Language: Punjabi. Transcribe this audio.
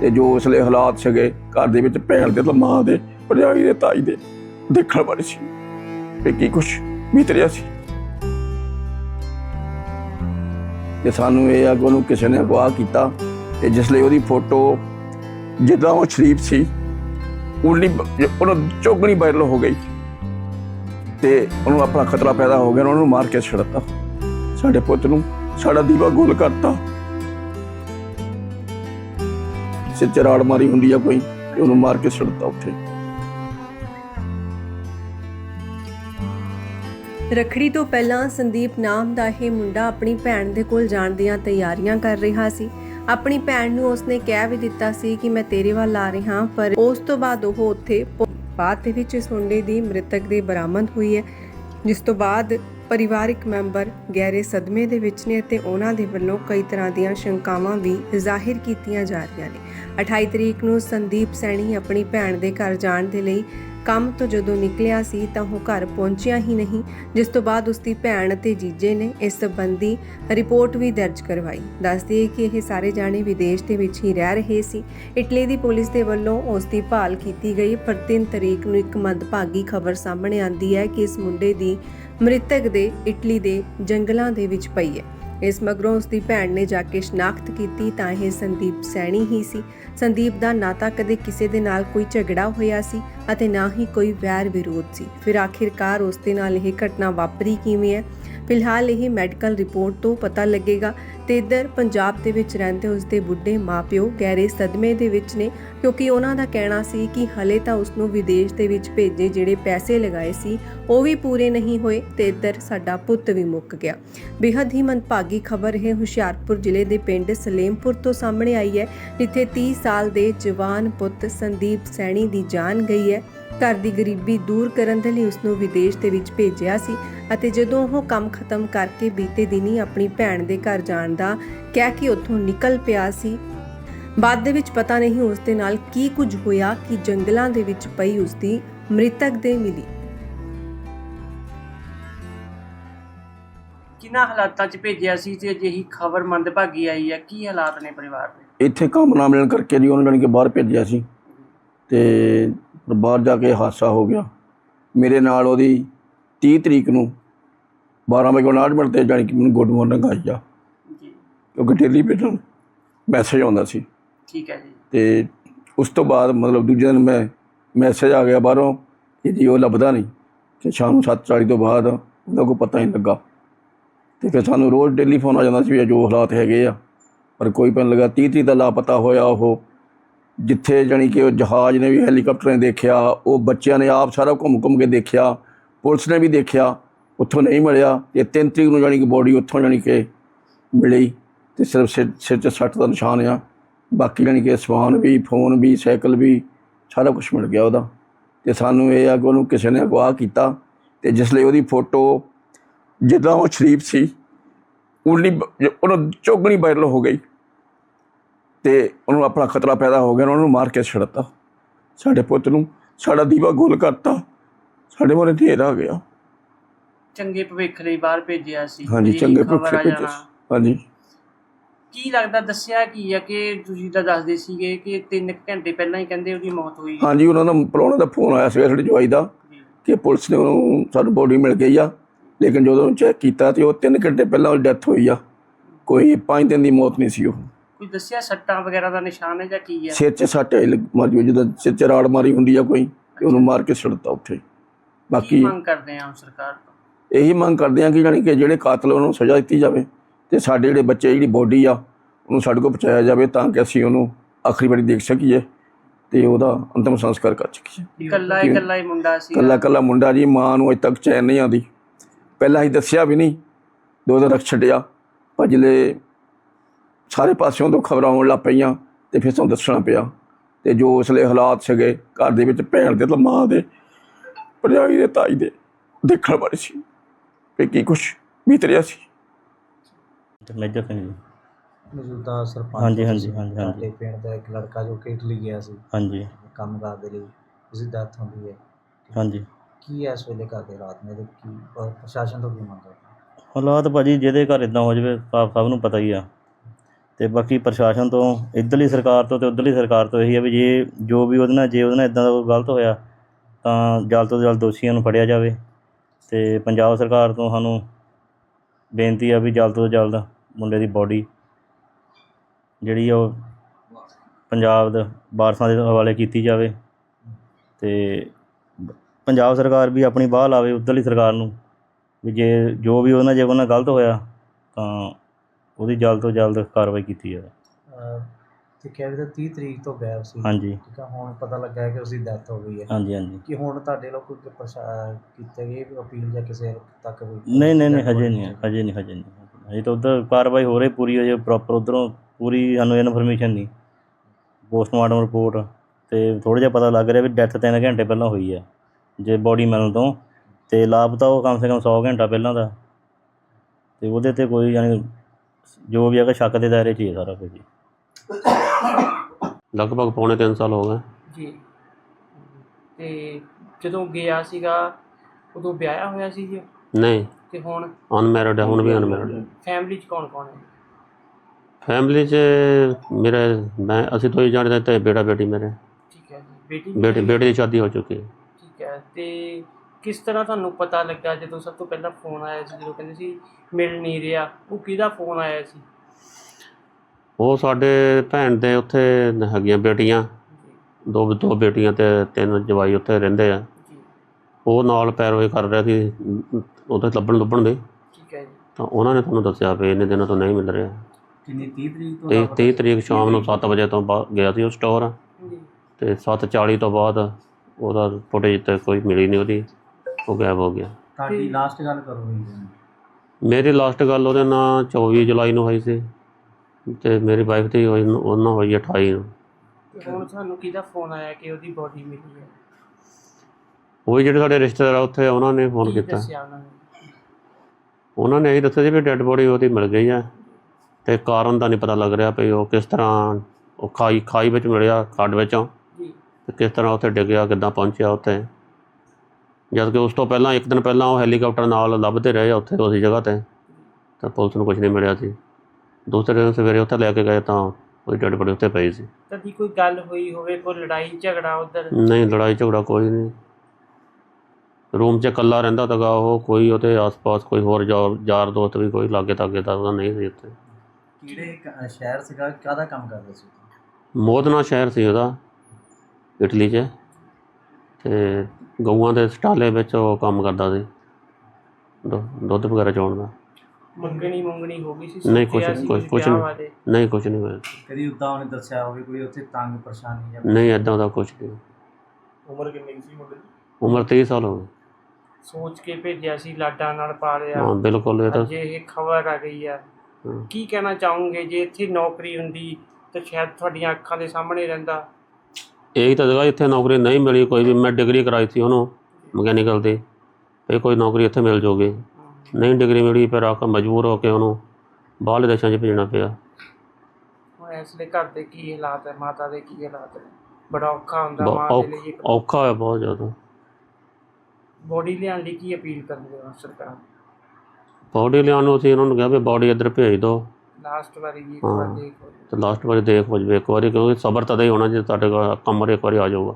ਤੇ ਜੋ ਉਸਲੇ ਹਾਲਾਤ ਸੀਗੇ, ਘਰ ਦੇ ਵਿੱਚ ਭੈਣ ਦੇ ਤੇ ਮਾਂ ਦੇ, ਭਰਜਾਈ ਦੇ, ਤਾਈ ਦੇ, ਦੇਖਣ ਵਾਲੇ ਸੀ ਕਿ ਕੀ ਕੁਛ ਬੀਤ ਰਿਹਾ ਸੀ। ਤੇ ਸਾਨੂੰ ਇਹ ਆ ਕਿ ਉਹਨੂੰ ਕਿਸੇ ਨੇ ਅਗਵਾ ਕੀਤਾ ਤੇ ਜਿਸ ਲਈ ਉਹਦੀ ਫੋਟੋ ਜਿੱਦਾਂ ਉਹ ਸ਼ਰੀਫ ਸੀ ਉਨੀ ਉਹਨੂੰ ਚੌਗਣੀ ਵਾਇਰਲ ਹੋ ਗਈ। ਤੇ ਉਹਨੂੰ ਆਪਣਾ ਖਤਰਾ ਪੈਦਾ ਹੋ ਗਿਆ, ਉਹਨੂੰ ਮਾਰ ਕੇ ਛੱਡਤਾ। ਸਾਡੇ ਪੁੱਤ ਨੂੰ ਸਾਡਾ ਦੀਵਾ ਗੋਲ ਕਰਤਾ। ਸਿਰ 'ਚ ਰਾੜ ਮਾਰੀ ਹੁੰਦੀ ਆ ਕੋਈ, ਤੇ ਉਹਨੂੰ ਮਾਰ ਕੇ ਛੱਡਤਾ ਉੱਥੇ। ਰਖੜੀ ਤੋਂ ਪਹਿਲਾਂ ਸੰਦੀਪ ਨਾਮ ਦਾ ਇਹ ਮੁੰਡਾ ਆਪਣੀ ਭੈਣ ਦੇ ਕੋਲ ਜਾਣ ਦੀਆਂ ਤਿਆਰੀਆਂ ਕਰ ਰਿਹਾ ਸੀ। ਆਪਣੀ ਭੈਣ ਨੂੰ ਉਸਨੇ ਕਹਿ ਵੀ ਦਿੱਤਾ ਸੀ ਕਿ ਮੈਂ ਤੇਰੇ ਵੱਲ ਆ ਰਿਹਾ ਪਰ ਉਸ ਤੋਂ ਬਾਅਦ ਉਹ ਉੱਥੇ ਪ- ਬਾਅਦ ਦੇ ਵਿੱਚ ਇਸ ਮੁੰਡੇ ਦੀ ਮ੍ਰਿਤਕ ਦੀ ਬਰਾਮਦ ਹੋਈ ਹੈ, ਜਿਸ ਤੋਂ ਬਾਅਦ ਪਰਿਵਾਰਕ ਮੈਂਬਰ ਗਹਿਰੇ ਸਦਮੇ ਦੇ ਵਿੱਚ ਨੇ ਅਤੇ ਉਹਨਾਂ ਦੇ ਵੱਲੋਂ ਕਈ ਤਰ੍ਹਾਂ ਦੀਆਂ ਸ਼ੰਕਾਵਾਂ ਵੀ ਜ਼ਾਹਿਰ ਕੀਤੀਆਂ ਜਾ ਰਹੀਆਂ ਨੇ। 28 ਤਰੀਕ ਨੂੰ ਸੰਦੀਪ ਸੈਣੀ ਆਪਣੀ ਭੈਣ ਦੇ ਘਰ ਜਾਣ ਦੇ ਲਈ ਕੰਮ ਤੋਂ ਜਦੋਂ ਨਿਕਲਿਆ ਸੀ ਤਾਂ ਉਹ ਘਰ ਪਹੁੰਚਿਆ ਹੀ ਨਹੀਂ, ਜਿਸ ਤੋਂ ਬਾਅਦ ਉਸ ਦੀ ਭੈਣ ਅਤੇ ਜੀਜੇ ਨੇ ਇਸ ਸੰਬੰਧੀ ਰਿਪੋਰਟ ਵੀ ਦਰਜ ਕਰਵਾਈ। ਦੱਸਦੀ ਹੈ ਕਿ ਇਹ ਸਾਰੇ ਜਾਣੇ ਵਿਦੇਸ਼ ਦੇ ਵਿੱਚ ਹੀ ਰਹਿ ਰਹੇ ਸੀ। ਇਟਲੀ ਦੀ ਪੁਲਿਸ ਦੇ ਵੱਲੋਂ ਉਸ ਦੀ ਭਾਲ ਕੀਤੀ ਗਈ, ਪਰ 3 ਤਰੀਕ ਨੂੰ ਇੱਕ ਮੰਦਭਾਗੀ ਖਬਰ ਸਾਹਮਣੇ ਆਂਦੀ ਹੈ ਕਿ ਇਸ ਮੁੰਡੇ ਦੀ ਮ੍ਰਿਤਕ ਦੇ ਇਟਲੀ ਦੇ ਜੰਗਲਾਂ ਦੇ ਵਿੱਚ ਪਈ ਹੈ। ਇਸ ਮਗਰੋਂ ਉਸ ਦੀ ਭੈਣ ਨੇ ਜਾ ਕੇ ਸ਼ਨਾਖਤ ਕੀਤੀ ਤਾਂ ਇਹ ਸੰਦੀਪ ਸੈਣੀ ਹੀ ਸੀ। ਸੰਦੀਪ ਦਾ ਨਾ ਤਾਂ ਕਦੇ ਕਿਸੇ ਦੇ ਨਾਲ ਕੋਈ ਝਗੜਾ ਹੋਇਆ ਸੀ ਅਤੇ ਨਾ ਹੀ ਕੋਈ ਵੈਰ ਵਿਰੋਧ ਸੀ। ਫਿਰ ਆਖਿਰਕਾਰ ਉਸ ਦੇ ਨਾਲ ਇਹ ਘਟਨਾ ਵਾਪਰੀ ਕਿਵੇਂ ਹੈ? ਫਿਲਹਾਲ ਇਹ ਮੈਡੀਕਲ ਰਿਪੋਰਟ ਤੋਂ ਪਤਾ ਲੱਗੇਗਾ ਤੇ ਇੱਧਰ ਪੰਜਾਬ ਦੇ ਵਿੱਚ ਰਹਿੰਦੇ ਉਸ ਦੇ ਬੁੱਢੇ ਮਾਪਿਓ ਗਹਿਰੇ ਸਦਮੇ ਦੇ ਵਿੱਚ ਨੇ, ਕਿਉਂਕਿ ਉਹਨਾਂ ਦਾ ਕਹਿਣਾ ਸੀ ਕਿ ਹਲੇ ਤਾਂ ਉਸ ਨੂੰ ਵਿਦੇਸ਼ ਦੇ ਵਿੱਚ ਭੇਜੇ ਜਿਹੜੇ ਪੈਸੇ ਲਗਾਏ ਸੀ, ਉਹ ਵੀ ਪੂਰੇ ਨਹੀਂ ਹੋਏ ਤੇ ਇੱਧਰ ਸਾਡਾ ਪੁੱਤ ਵੀ ਮੁੱਕ ਗਿਆ। ਬੇहद ਹੀ ਮੰਦਭਾਗੀ ਖਬਰ ਹੈ ਹੁਸ਼ਿਆਰਪੁਰ ਜ਼ਿਲ੍ਹੇ ਦੇ ਪਿੰਡ ਸਲੇਮਪੁਰ ਤੋਂ ਸਾਹਮਣੇ ਆਈ ਹੈ, ਜਿੱਥੇ 30 ਸਾਲ ਦੇ ਜਵਾਨ ਪੁੱਤ ਸੰਦੀਪ ਸੈਣੀ ਦੀ ਜਾਨ ਗਈ ਹੈ। ਘਰ ਦੀ ਗਰੀਬੀ ਦੂਰ ਕਰਨ ਦੇ ਲਈ ਉਸ ਨੂੰ ਵਿਦੇਸ਼ ਦੇ ਵਿੱਚ ਭੇਜਿਆ ਸੀ ਅਤੇ ਜਦੋਂ ਉਹ ਕੰਮ ਖਤਮ ਕਰਕੇ ਬੀਤੇ ਦਿਨੀ ਆਪਣੀ ਭੈਣ ਦੇ ਘਰ ਜਾਣ ਦਾ ਕਹਿ ਕੇ ਉੱਥੋਂ ਨਿਕਲ ਪਿਆ ਸੀ। ਬਾਅਦ ਦੇ ਵਿੱਚ ਪਤਾ ਨਹੀਂ ਉਸ ਦੇ ਨਾਲ ਕੀ ਕੁਝ ਹੋਇਆ ਕਿ ਜੰਗਲਾਂ ਦੇ ਵਿੱਚ ਪਈ ਉਸ ਦੀ ਮ੍ਰਿਤਕ ਦੇ ਮਿਲੀ। ਕਿੰਨਾ ਹਾਲਾਤਾਂ 'ਚ ਭੇਜਿਆ ਸੀ ਤੇ ਅਜਿਹੀ ਖਬਰ ਮੰਦਭਾਗੀ ਆਈ ਹੈ? ਕੀ ਹਾਲਾਤ ਨੇ ਪਰਿਵਾਰ ਦੇ? ਇੱਥੇ ਕੰਮ ਨਾ ਮਿਲਣ ਕਰਕੇ ਜੀ ਉਹਨਾਂ ਜਾਣੀ ਕਿ ਬਾਹਰ ਭੇਜਿਆ ਸੀ ਤੇ ਪਰ ਬਾਹਰ ਜਾ ਕੇ ਹਾਦਸਾ ਹੋ ਗਿਆ। ਮੇਰੇ ਨਾਲ ਉਹਦੀ 30 ਤਰੀਕ ਨੂੰ 12 ਵਜੇ 59 ਮਿੰਟ ਤੇ ਜਾਣੀ ਕਿ ਮੈਨੂੰ ਗੁੱਡ ਮਾਰਨਿੰਗ ਆਈ ਆ। ਜੀ ਕਿਉਂਕਿ ਡੇਲੀ ਭੇਜਣ ਮੈਸੇਜ ਆਉਂਦਾ ਸੀ। ਠੀਕ ਹੈ ਜੀ। ਤੇ ਉਸ ਤੋਂ ਬਾਅਦ ਮਤਲਬ ਦੂਜੇ ਦਿਨ ਮੈਂ ਮੈਸੇਜ ਆ ਗਿਆ ਬਾਹਰੋਂ ਕਿ ਜੀ ਉਹ ਲੱਭਦਾ ਨਹੀਂ। ਤੇ ਸ਼ਾਮ ਨੂੰ 7:40 ਤੋਂ ਬਾਅਦ ਉਹਦਾ ਕੋਈ ਪਤਾ ਨਹੀਂ ਲੱਗਾ। ਤੇ ਫਿਰ ਸਾਨੂੰ ਰੋਜ਼ ਡੇਲੀ ਫੋਨ ਆ ਜਾਂਦਾ ਸੀ ਵੀ ਜੋ ਹਾਲਾਤ ਹੈਗੇ ਆ ਪਰ ਕੋਈ ਪਤਾ ਨਹੀਂ ਲੱਗਾ। 30 ਤਰੀਕ ਦਾ ਲਾਪਤਾ ਹੋਇਆ ਉਹ ਜਿੱਥੇ ਜਾਣੀ ਕਿ ਉਹ ਜਹਾਜ਼ ਨੇ ਵੀ ਹੈਲੀਕਾਪਟਰ ਨੇ ਦੇਖਿਆ ਉਹ ਬੱਚਿਆਂ ਨੇ ਆਪ ਸਾਰਾ ਘੁੰਮ ਘੁੰਮ ਕੇ ਦੇਖਿਆ ਪੁਲਿਸ ਨੇ ਵੀ ਦੇਖਿਆ ਉੱਥੋਂ ਨਹੀਂ ਮਿਲਿਆ। ਤੇ 3 ਤਰੀਕ ਨੂੰ ਜਾਣੀ ਕਿ ਬੋਡੀ ਉੱਥੋਂ ਜਾਣੀ ਕਿ ਮਿਲੀ। ਤੇ ਸਿਰਫ ਸਿਰ 'ਚ ਸੱਟ ਦਾ ਨਿਸ਼ਾਨ ਆ। ਬਾਕੀ ਜਾਣੀ ਕਿ ਸਮਾਨ ਵੀ ਫੋਨ ਵੀ ਸਾਈਕਲ ਵੀ ਸਾਰਾ ਕੁਝ ਮਿਲ ਗਿਆ ਉਹਦਾ। ਤੇ ਸਾਨੂੰ ਇਹ ਆ ਕਿ ਉਹਨੂੰ ਕਿਸੇ ਨੇ ਅਗਵਾ ਕੀਤਾ ਤੇ ਜਿਸ ਲਈ ਉਹਦੀ ਫੋਟੋ ਜਿੱਦਾਂ ਉਹ ਸ਼ਰੀਫ ਸੀ ਉਨੀ ਉਹਨੂੰ ਚੌਗਣੀ ਵਾਇਰਲ ਹੋ ਗਈ। ਤੇ ਉਹਨੂੰ ਆਪਣਾ ਖਤਰਾ ਪੈਦਾ ਹੋ ਗਿਆ ਉਹਨੂੰ ਮਾਰ ਕੇ ਛੱਡਤਾ। ਸਾਡੇ ਪੁੱਤ ਨੂੰ ਸਾਡਾ ਦੀਵਾ ਗੋਲ ਕਰਤਾ। ਸਾਡੇ ਮੋਰੇ ਢੇਰ ਆ ਗਿਆ। ਚੰਗੇ ਭਵਿੱਖ ਲਈ ਬਾਹਰ ਭੇਜਿਆ ਸੀ। ਹਾਂਜੀ ਚੰਗੇ ਭੇਜੇ ਜਾਣਾ। ਹਾਂਜੀ। ਕੀ ਲੱਗਦਾ ਦੱਸਿਆ ਕੀ ਹੈ ਕਿ ਤੁਸੀਂ ਤਾਂ ਦੱਸਦੇ ਸੀਗੇ ਕਿ 3 ਘੰਟੇ ਪਹਿਲਾਂ ਹੀ ਕਹਿੰਦੇ ਉਹਦੀ ਮੌਤ ਹੋਈ ਹਾਂਜੀ ਉਹਨਾਂ ਦਾ ਪ੍ਰਾਹੁਣੇ ਦਾ ਫੋਨ ਆਇਆ ਸੀ ਸਾਡੇ ਜਵਾਈ ਦਾ। ਕਿ ਪੁਲਿਸ ਨੇ ਉਹਨੂੰ ਸਾਨੂੰ ਬੋਡੀ ਮਿਲ ਗਈ ਆ। ਲੇਕਿਨ ਜਦੋਂ ਚੈੱਕ ਕੀਤਾ ਤੇ ਉਹ 3 ਘੰਟੇ ਪਹਿਲਾਂ ਉਹਦੀ ਡੈਥ ਹੋਈ ਆ। ਕੋਈ 5 ਦਿਨ ਦੀ ਮੌਤ ਨਹੀਂ ਸੀ ਉਹ। ਕੋਈ ਦੱਸਿਆ ਸੱਟਾਂ ਵਗੈਰਾ ਦਾ ਨਿਸ਼ਾਨ ਹੈ ਜਾਂ ਕੀ ਹੈ ਸਿਰ 'ਚ ਸੱਟ ਮਾਰੀ ਹੋਈ, ਜਦੋਂ ਸਿਰ 'ਚ ਰਾੜ ਮਾਰੀ ਹੁੰਦੀ ਆ ਕੋਈ ਤੇ ਉਹਨੂੰ ਮਾਰ ਕੇ ਛੱਡਤਾ ਉੱਥੇ। ਬਾਕੀ ਮੰਗ ਕਰਦੇ ਆ ਸਰਕਾਰ ਤੋਂ? ਇਹੀ ਮੰਗ ਕਰਦੇ ਆ ਕਿ ਜਾਣੀ ਕਿ ਜਿਹੜੇ ਕਾਤਲ ਉਹਨੂੰ ਸਜ਼ਾ ਦਿੱਤੀ ਜਾਵੇ। ਤੇ ਸਾਡੇ ਜਿਹੜੇ ਬੱਚੇ ਜਿਹੜੀ ਬੋਡੀ ਆ ਉਹਨੂੰ ਸਾਡੇ ਕੋਲ ਪਹੁੰਚਾਇਆ ਜਾਵੇ ਤਾਂ ਕਿ ਅਸੀਂ ਉਹਨੂੰ ਆਖਰੀ ਵਾਰੀ ਦੇਖ ਸਕੀਏ ਤੇ ਉਹਦਾ ਅੰਤਮ ਸੰਸਕਾਰ ਕਰ ਸਕੀਏ। ਇਕੱਲਾ ਇਕੱਲਾ ਹੀ ਮੁੰਡਾ ਸੀ ਕੱਲਾ ਕੱਲਾ ਮੁੰਡਾ ਜੀ ਮਾਂ ਨੂੰ ਅਜੇ ਤੱਕ ਚੈਨ ਨਹੀਂ ਆਉਂਦੀ ਪਹਿਲਾਂ ਹੀ ਦੱਸਿਆ ਵੀ ਨਹੀਂ ਦੋ ਦਿਨ ਰੱਖ ਛੱਡਿਆ। ਭਜਲੇ ਸਾਰੇ ਪਾਸਿਓਂ ਤੋਂ ਖਬਰਾਂ ਆਉਣ ਲੱਗ ਪਈਆਂ ਤੇ ਫਿਰ ਸਾਨੂੰ ਦੱਸਣਾ ਪਿਆ। ਤੇ ਜੋ ਉਸਲੇ ਹਾਲਾਤ ਸੀਗੇ ਘਰ ਦੇ ਵਿੱਚ ਭੈਣ ਦੇ ਤੇ ਮਾਂ ਦੇ ਭਰਜਾਈ ਦੇ ਤਾਈ ਦੇ ਦੇਖਣ ਵਾਲੀ ਸੀ ਕਿ ਕੀ ਕੁਛ ਬੀਤ ਰਿਹਾ ਸੀ। ਮੇਜਰ ਸਿੰਘ ਜੀ। ਮੌਜੂਦਾ ਸਰਪੰਚ ਹਾਂਜੀ, ਹਾਂਜੀ, ਹਾਂਜੀ, ਹਾਂਜੀ। ਤੁਹਾਡੇ ਪਿੰਡ ਦਾ ਇੱਕ ਲੜਕਾ ਜੋ ਕਿ ਇਟਲੀ ਗਿਆ ਸੀ। ਹਾਂਜੀ। ਕੰਮ ਕਾਰ ਦੇ ਲਈ ਉਸਦੀ ਡੈਥ ਹੁੰਦੀ ਹੈ। ਹਾਂਜੀ। ਕੀ ਹੈ ਇਸ ਵੇਲੇ ਘਰ ਦੇ ਹਾਲਾਤ ਨੇ ਤੇ ਕੀ ਪ੍ਰਸ਼ਾਸਨ ਤੋਂ ਕੀ ਮੰਗ ਕਰਦੇ ਹਾਲਾਤ ਭਾਜੀ ਜਿਹਦੇ ਘਰ ਇਦਾਂ ਹੋ ਜਾਵੇ ਸਭ ਸਭ ਨੂੰ ਪਤਾ ਹੀ ਆ। ਤੇ ਬਾਕੀ ਪ੍ਰਸ਼ਾਸਨ ਤੋਂ ਇੱਧਰਲੀ ਸਰਕਾਰ ਤੋਂ ਤੇ ਉੱਧਰਲੀ ਸਰਕਾਰ ਤੋਂ ਇਹੀ ਹੈ ਵੀ ਜੇ ਜੋ ਵੀ ਉਹਦੇ ਨਾਲ ਜੇ ਉਹਦੇ ਨਾਲ ਇਦਾਂ ਦਾ ਕੋਈ ਗਲਤ ਹੋਇਆ ਤਾਂ ਜਲਦ ਤੋਂ ਜਲਦ ਦੋਸ਼ੀਆਂ ਨੂੰ ਫੜਿਆ ਜਾਵੇ। ਤੇ ਪੰਜਾਬ ਸਰਕਾਰ ਤੋਂ ਸਾਨੂੰ ਬੇਨਤੀ ਆ ਵੀ ਜਲਦ ਤੋਂ ਜਲਦ ਮੁੰਡੇ ਦੀ ਬੋਡੀ ਜਿਹੜੀ ਆ ਉਹ ਪੰਜਾਬ ਦੇ ਵਾਰਸਾਂ ਦੇ ਹਵਾਲੇ ਕੀਤੀ ਜਾਵੇ ਤੇ ਪੰਜਾਬ ਸਰਕਾਰ ਵੀ ਆਪਣੀ ਬਾਹ ਲਾਵੇ ਉੱਧਰਲੀ ਸਰਕਾਰ ਨੂੰ ਵੀ ਜੇ ਜੋ ਵੀ ਉਹਨਾਂ ਜੇ ਉਹਨਾਂ ਗਲਤ ਹੋਇਆ ਤਾਂ ਉਹਦੀ ਜਲਦ ਤੋਂ ਜਲਦ ਕਾਰਵਾਈ ਕੀਤੀ ਜਾਵੇ। ਤੇ ਕਹਿ ਵੀ 30 ਤਰੀਕ ਤੋਂ ਗਾਇਬ ਸੀ। ਹਾਂਜੀ। ਠੀਕ ਆ ਹੁਣ ਪਤਾ ਲੱਗਾ ਹੈ ਕਿ ਉਸਦੀ ਡੈਥ ਹੋ ਗਈ ਹੈ। ਹਾਂਜੀ ਹਾਂਜੀ। ਕਿ ਹੁਣ ਤੁਹਾਡੇ ਲੋਕ ਕੋਈ ਪ੍ਰਸ਼ਾ ਕੀਤੇ ਗਏ ਅਪੀਲ ਜਾਂ ਕਿਸੇ ਤੱਕ ਵੀ ਨਹੀਂ ਨਹੀਂ ਨਹੀਂ ਹਜੇ ਨਹੀਂ ਹਜੇ ਨਹੀਂ ਹਜੇ ਨਹੀਂ। ਹਜੇ ਤਾਂ ਉੱਧਰ ਕਾਰਵਾਈ ਹੋ ਰਹੀ ਪੂਰੀ ਹਜੇ ਪ੍ਰੋਪਰ ਉੱਧਰੋਂ ਪੂਰੀ ਸਾਨੂੰ ਇਨਫੋਰਮੇਸ਼ਨ ਨਹੀਂ। ਪੋਸਟਮਾਰਟਮ ਰਿਪੋਰਟ ਤੇ ਥੋੜ੍ਹਾ ਜਿਹਾ ਪਤਾ ਲੱਗ ਰਿਹਾ ਵੀ ਡੈਥ 3 ਘੰਟੇ ਪਹਿਲਾਂ ਹੋਈ ਹੈ ਜੇ ਬੋਡੀ ਮਿਲਣ ਤੋਂ। ਤੇ ਲਾਪਤਾ ਉਹ ਕਮ ਸੇ ਕਮ 100 ਘੰਟਾ ਪਹਿਲਾਂ ਦਾ। ਤੇ ਉਹਦੇ ਤੇ ਕੋਈ ਯਾਨੀ ਜੋ ਵੀ ਹੈਗਾ ਸ਼ੱਕ ਦੇ ਦਾਇਰੇ 'ਚ ਹੀ ਹੈ ਸਾਰਾ ਕੁਝ। ਜੀ ਲਗਭਗ ਪੌਣੇ 3 ਸਾਲ ਹੋ ਗਏ। ਜੀ। ਤੇ ਜਦੋਂ ਗਿਆ ਸੀਗਾ ਉਦੋਂ ਵਿਆਹਿਆ ਹੋਇਆ ਸੀ ਜੀ? ਨਹੀਂ। ਤੇ ਹੁਣ? ਅਨਮੈਰਿਡ ਹੈ ਹੁਣ ਵੀ ਅਨਮੈਰਿਡ ਹੈ ਫੈਮਿਲੀ 'ਚ ਕੌਣ ਕੌਣ ਹੈ? ਫੈਮਿਲੀ 'ਚ ਮੇਰੇ ਮੈਂ ਅਸੀਂ ਦੋ ਹੀ ਜਾਣਦੇ ਤੇ ਬੇਟਾ ਬੇਟੀ ਮੇਰੇ। ਠੀਕ ਹੈ ਜੀ। ਬੇਟੀ ਬੇਟੀ ਬੇਟੀ ਦੀ ਸ਼ਾਦੀ ਹੋ ਚੁੱਕੀ ਹੈ। ਠੀਕ ਹੈ। ਤੇ ਕਿਸ ਤਰ੍ਹਾਂ ਤੁਹਾਨੂੰ ਪਤਾ ਲੱਗਾ ਜਦੋਂ ਸਭ ਤੋਂ ਪਹਿਲਾਂ ਫੋਨ ਆਇਆ ਸੀ ਜਦੋਂ ਕਹਿੰਦੇ ਸੀ ਮਿਲ ਨਹੀਂ ਰਿਹਾ। ਉਹ ਕਿਹਦਾ ਫੋਨ ਆਇਆ ਸੀ? ਉਹ ਸਾਡੇ ਭੈਣ ਦੇ ਉੱਥੇ ਹੈਗੀਆਂ ਬੇਟੀਆਂ। ਦੋ ਦੋ ਬੇਟੀਆਂ ਤੇ ਤਿੰਨ ਜਵਾਈ ਉੱਥੇ ਰਹਿੰਦੇ ਆ। ਉਹ ਨਾਲ ਪੈਰੋਏ ਕਰ ਰਿਹਾ ਸੀ ਉੱਥੇ ਲੱਭਣ ਲੱਭਣ ਦੇ। ਠੀਕ ਹੈ ਜੀ। ਤਾਂ ਉਹਨਾਂ ਨੇ ਤੁਹਾਨੂੰ ਦੱਸਿਆ ਵੀ ਇੰਨੇ ਦਿਨਾਂ ਤੋਂ ਨਹੀਂ ਮਿਲ ਰਿਹਾ। ਕਿੰਨੀ 30 ਤਰੀਕ ਤੋਂ ਤੇ 30 ਤਰੀਕ ਸ਼ਾਮ ਨੂੰ 7 ਵਜੇ ਤੋਂ ਬਾਅਦ ਗਿਆ ਸੀ ਉਹ ਸਟੋਰ ਤੇ 7:40 ਤੋਂ ਬਾਅਦ ਉਹਦਾ ਫੁਟੇਜ ਤੇ ਕੋਈ ਮਿਲੀ ਨਹੀਂ ਉਹਦੀ। ਉਹ ਗਾਇਬ ਹੋ ਗਿਆ। ਤੁਹਾਡੀ ਲਾਸਟ ਗੱਲ ਕਰੋ ਮੇਰੀ ਲਾਸਟ ਗੱਲ ਉਹਦੇ ਨਾਲ 24 ਜੁਲਾਈ ਨੂੰ ਹੋਈ ਸੀ। ਤੇ ਮੇਰੀ ਵਾਈਫ ਦੀ ਹੋਈ ਉਹਨਾਂ ਹੋਈ 28 ਨੂੰ। ਤੇ ਹੁਣ ਕਿਹਦਾ ਫੋਨ ਆਇਆ ਕਿ ਉਹਦੀ ਬੋਡੀ ਮਿਲੀ ਹੈ? ਉਹੀ ਜਿਹੜੇ ਸਾਡੇ ਰਿਸ਼ਤੇਦਾਰ ਆ ਉੱਥੇ ਉਹਨਾਂ ਨੇ ਫੋਨ ਕੀ ਕੀਤਾ। ਦੱਸਿਆ ਉਹਨਾਂ ਨੇ? ਉਹਨਾਂ ਨੇ ਇਹ ਦੱਸਿਆ ਸੀ ਵੀ ਡੈੱਡ ਬੋਡੀ ਉਹਦੀ ਮਿਲ ਗਈ ਆ। ਤੇ ਕਾਰਨ ਦਾ ਨਹੀਂ ਪਤਾ ਲੱਗ ਰਿਹਾ ਵੀ ਉਹ ਕਿਸ ਤਰ੍ਹਾਂ ਉਹ ਖਾਈ ਖਾਈ ਵਿੱਚ ਮਿਲਿਆ ਖੱਡ ਵਿੱਚੋਂ। ਜੀ। ਤੇ ਕਿਸ ਤਰ੍ਹਾਂ ਉੱਥੇ ਡਿੱਗਿਆ ਕਿੱਦਾਂ ਪਹੁੰਚਿਆ ਉੱਥੇ। ਜਦ ਕਿ ਉਸ ਤੋਂ ਪਹਿਲਾਂ ਇੱਕ ਦਿਨ ਪਹਿਲਾਂ ਉਹ ਹੈਲੀਕਾਪਟਰ ਨਾਲ ਲੱਭਦੇ ਰਹੇ ਆ ਉੱਥੇ ਉਸੇ ਜਗ੍ਹਾ ਤੇ। ਤਾਂ ਪੁਲਿਸ ਨੂੰ ਕੁਝ ਨਹੀਂ ਮਿਲਿਆ ਸੀ। ਦੂਸਰੇ ਦਿਨ ਸਵੇਰੇ ਉੱਥੇ ਲੈ ਕੇ ਗਏ ਤਾਂ ਕੋਈ ਡੈੱਡ ਬੋਡੀ ਉੱਥੇ ਪਈ ਸੀ। ਕਦੀ ਕੋਈ ਗੱਲ ਹੋਈ ਹੋਵੇ ਕੋਈ ਲੜਾਈ ਝਗੜਾ ਉਧਰ? ਨਹੀਂ ਲੜਾਈ ਝਗੜਾ ਕੋਈ ਨਹੀਂ। ਰੂਮ 'ਚ ਇਕੱਲਾ ਰਹਿੰਦਾ ਤਗਾ ਉਹ ਕੋਈ ਉਹਦੇ ਆਸ-ਪਾਸ ਕੋਈ ਹੋਰ ਯਾਰ ਯਾਰ ਦੋਸਤ ਵੀ ਕੋਈ ਲਾਗੇ ਤਾਗੇ ਦਾ ਉਹਦਾ ਨਹੀਂ ਸੀ ਉੱਥੇ। ਕਿਹੜੇ ਕ- ਸ਼ਹਿਰ ਸੀਗਾ? ਕਾਹਦਾ ਕੰਮ ਕਰਦੇ ਸੀ ਮੋਦਨਾ ਸ਼ਹਿਰ ਸੀ ਉਹਦਾ ਇਟਲੀ 'ਚ। ਤੇ ਗਊਆਂ ਦੇ ਸਟਾਲੇ ਵਿੱਚ ਉਹ ਕੰਮ ਕਰਦਾ ਸੀ ਦੁ- ਦੁੱਧ ਵਗੈਰਾ ਚੋਣ ਦਾ। ਮੰਗਣੀ ਮੰਗਣੀ ਹੋ ਗਈ ਸੀ ਨਹੀਂ, ਕੁਛ- ਸੋਚਿਆ ਸੀ ਕੁਛ- ਕੁਛ ਵਿਆਹ ਨਹੀਂ। ਨਹੀਂ ਕੁਝ ਨਹੀਂ ਹੋਇਆ। ਕਦੀ ਉਦਾਂ ਉਹਨੇ ਦੱਸਿਆ ਹੋਵੇ ਕੋਈ ਉੱਥੇ ਤੰਗ ਪਰੇਸ਼ਾਨੀ ਜਾਂ ਨਹੀਂ ਐਦਾਂ ਦਾ ਕੁਝ ਨਹੀਂ। ਉਮਰ ਕਿੰਨੀ ਸੀ ਮੁੰਡੇ ਦੀ? ਉਮਰ 30 ਸਾਲ ਹੋ ਗਈ। ਸੋਚ ਕੇ ਭੇਜਿਆ ਸੀ ਲਾਡਾਂ ਨਾਲ ਪਾਲਿਆ। ਹਾਂ ਬਿਲਕੁਲ ਇਹ ਤਾਂ ਅੱਜ ਇਹ ਖਬਰ ਆ ਗਈ ਆ। ਹਾਂ। ਕੀ ਕਹਿਣਾ ਚਾਹੋਗੇ? ਜੇ ਇੱਥੇ ਨੌਕਰੀ ਹੁੰਦੀ ਤਾਂ ਸ਼ਾਇਦ ਤੁਹਾਡੀਆਂ ਅੱਖਾਂ ਦੇ ਸਾਹਮਣੇ ਰਹਿੰਦਾ। ਇਹੀ ਤਾਂ ਜਗ੍ਹਾ ਇੱਥੇ ਨੌਕਰੀ ਨਹੀਂ ਮਿਲੀ ਕੋਈ ਵੀ ਮੈਂ ਡਿਗਰੀ ਕਰਾਈ ਸੀ ਉਹਨੂੰ ਮਕੈਨੀਕਲ ਦੀ। ਵੀ ਕੋਈ ਨੌਕਰੀ ਇੱਥੇ ਮਿਲ ਜੂਗੀ। ਨਹੀਂ ਡਿਗਰੀ ਮਿਲੀ ਫਿਰ ਆ ਕੇ ਮਜਬੂਰ ਹੋ ਕੇ ਉਹਨੂੰ ਬਾਹਰਲੇ ਦੇਸ਼ਾਂ 'ਚ ਭੇਜਣਾ ਪਿਆ। ਹੁਣ ਇਸ ਲਈ ਘਰ ਦੇ ਕੀ ਹਾਲਾਤ ਹੈ? ਮਾਤਾ ਦੇ ਕੀ ਹਾਲਾਤ ਹੈ? ਬੜਾ ਔਖਾ ਹੁੰਦਾ ਮਾਂ ਦੇ ਲਈ ਇੱਕ ਔਖਾ ਹੋਇਆ ਬਹੁਤ ਜ਼ਿਆਦਾ। ਬੋਡੀ ਲਿਆਉਣ ਲਈ ਕੀ ਅਪੀਲ ਕਰਦੇ ਹੋ ਸਰਕਾਰ? ਬੋਡੀ ਲਿਆਉਣ ਨੂੰ ਅਸੀਂ ਉਹਨਾਂ ਨੂੰ ਕਿਹਾ ਵੀ ਬੋਡੀ ਇੱਧਰ ਭੇਜ ਦਿਓ। ਲਾਸਟ ਵਾਰੀ ਇੱਕ ਵਾਰ ਹਾਂ। ਦੇਖੋ ਤੇ ਲਾਸਟ ਵਾਰੀ ਦੇਖ ਹੋ ਜਵੇ ਇੱਕ ਵਾਰੀ ਕਿਉਂਕਿ ਸਬਰ ਤਦ ਹੀ ਹੋਣਾ ਜੇ ਤੁਹਾਡੇ ਕੋਲ ਕਮਰੇ ਇੱਕ ਵਾਰੀ ਆ ਜਾਊਗਾ।